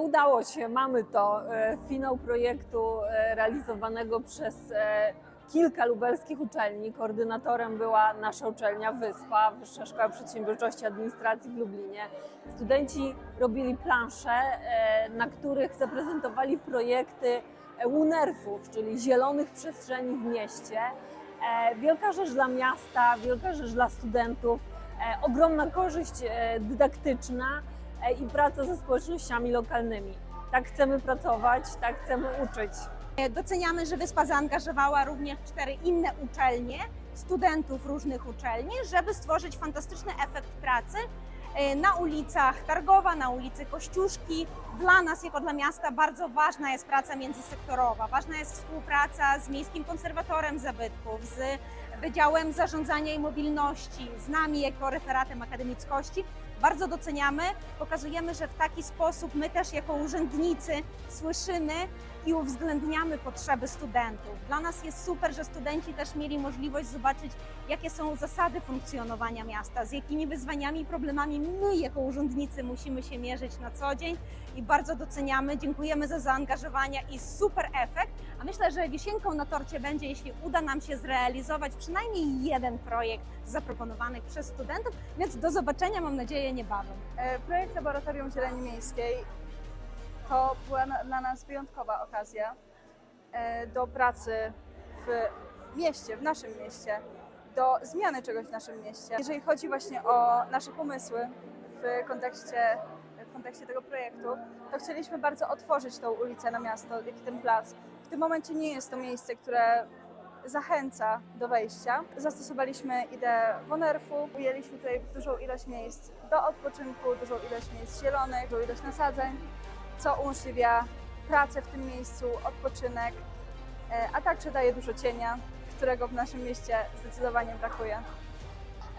Udało się, mamy to. E, Finał projektu e, realizowanego przez e, kilka lubelskich uczelni. Koordynatorem była nasza uczelnia Wyspa, Wyższa Szkoła Przedsiębiorczości i Administracji w Lublinie. Studenci robili plansze, na których zaprezentowali projekty WUNERF-ów, czyli zielonych przestrzeni w mieście. Wielka rzecz dla miasta, wielka rzecz dla studentów, ogromna korzyść dydaktyczna i praca ze społecznościami lokalnymi. Tak chcemy pracować, tak chcemy uczyć. Doceniamy, że Wyspa zaangażowała również cztery inne uczelnie, studentów różnych uczelni, żeby stworzyć fantastyczny efekt pracy e, na ulicach Targowa, na ulicy Kościuszki. Dla nas, jako dla miasta, bardzo ważna jest praca międzysektorowa. Ważna jest współpraca z Miejskim Konserwatorem Zabytków, z Wydziałem Zarządzania i Mobilności, z nami jako referatem akademickości. Bardzo doceniamy, pokazujemy, że w taki sposób my też jako urzędnicy słyszymy i uwzględniamy potrzeby studentów. Dla nas jest super, że studenci też mieli możliwość zobaczyć, jakie są zasady funkcjonowania miasta, z jakimi wyzwaniami i problemami my jako urzędnicy musimy się mierzyć na co dzień i bardzo doceniamy. Dziękujemy za zaangażowanie i super efekt. A myślę, że wisienką na torcie będzie, jeśli uda nam się zrealizować przynajmniej jeden projekt zaproponowany przez studentów, więc do zobaczenia mam nadzieję niebawem. E, Projekt Laboratorium Zieleni Miejskiej to była dla nas wyjątkowa okazja e, do pracy w mieście, w naszym mieście, do zmiany czegoś w naszym mieście. Jeżeli chodzi właśnie o nasze pomysły w kontekście, w kontekście tego projektu, to chcieliśmy bardzo otworzyć tą ulicę na miasto, jak i ten plac. W tym momencie nie jest to miejsce, które zachęca do wejścia. Zastosowaliśmy ideę Wonerfu, ujęliśmy tutaj dużą ilość miejsc do odpoczynku, dużą ilość miejsc zielonych, dużą ilość nasadzeń, co umożliwia pracę w tym miejscu, odpoczynek, e, a także daje dużo cienia, którego w naszym mieście zdecydowanie brakuje.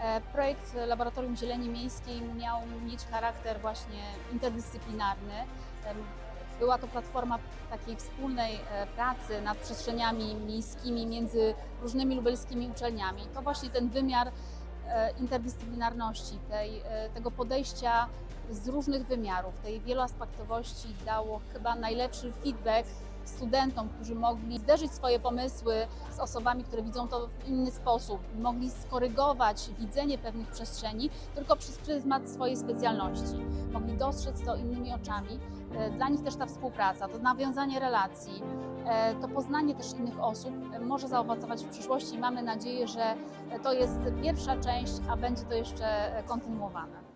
E, Projekt Laboratorium Zieleni Miejskiej miał mieć charakter właśnie interdyscyplinarny. Em, Była to platforma takiej wspólnej e, pracy nad przestrzeniami miejskimi między różnymi lubelskimi uczelniami. To właśnie ten wymiar e, interdyscyplinarności, tej, e, tego podejścia z różnych wymiarów, tej wieloaspektowości dało chyba najlepszy feedback studentom, którzy mogli zderzyć swoje pomysły z osobami, które widzą to w inny sposób, mogli skorygować widzenie pewnych przestrzeni tylko przez pryzmat swojej specjalności, mogli dostrzec to innymi oczami. E, Dla nich też ta współpraca, to nawiązanie relacji, e, to poznanie też innych osób e, może zaowocować w przyszłości i mamy nadzieję, że to jest pierwsza część, a będzie to jeszcze kontynuowane.